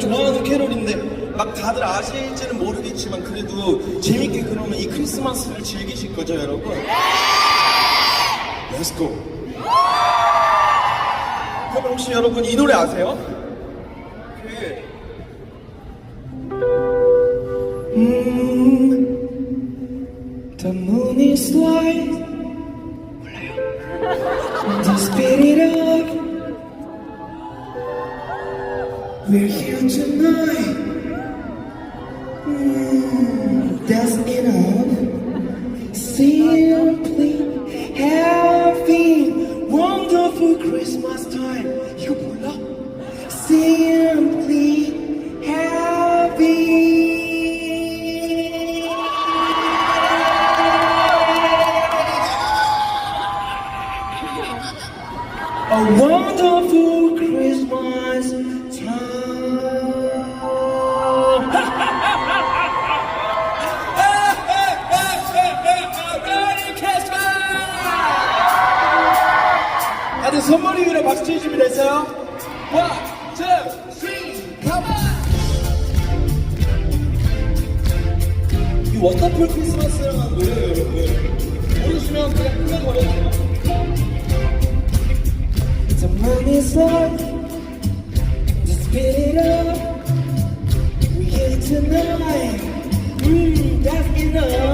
좋아하는 캐롤인데 막 다들 아실지는 모르겠지만 그래도 재밌게 그러면 이 크리스마스를 즐기실 거죠 여러분? Let's go 그럼 혹시 여러분 이 노래 아세요? 그 음, The moon is light tonight. Mm, that's enough. Simply having 선물이 위로 박수 come on! 이 워터풀 크리스마스라는 노래예요, 여러분. 모르시면 그냥 끝내버려요. The moon is light, the spirit up. We here tonight. Mm, that's enough.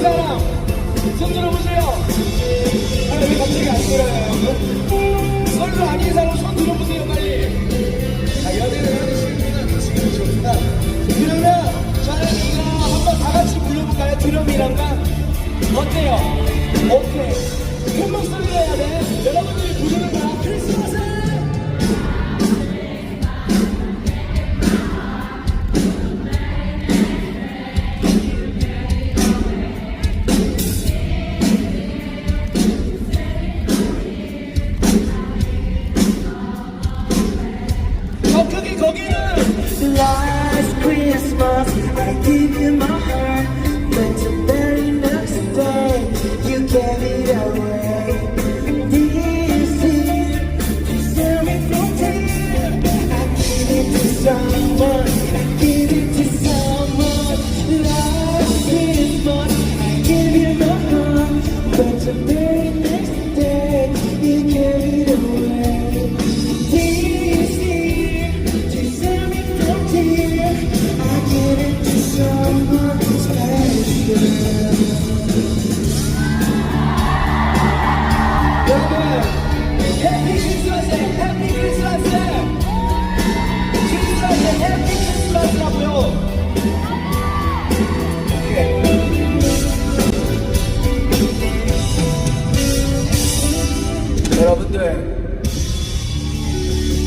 사람 손 들어보세요. 아, 왜 갑자기 안 들어요? 솔로 아닌 사람 손 들어보세요 빨리. 자, 연애를 하기 싫으면 지금 좋다. 그러면 저는 이거 한번 다 같이 불러볼까요? 드럼이랑가? 어때요? 오케이. last Christmas, I gave you my heart.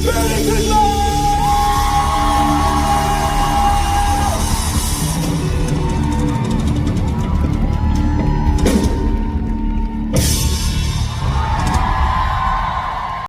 Spirit is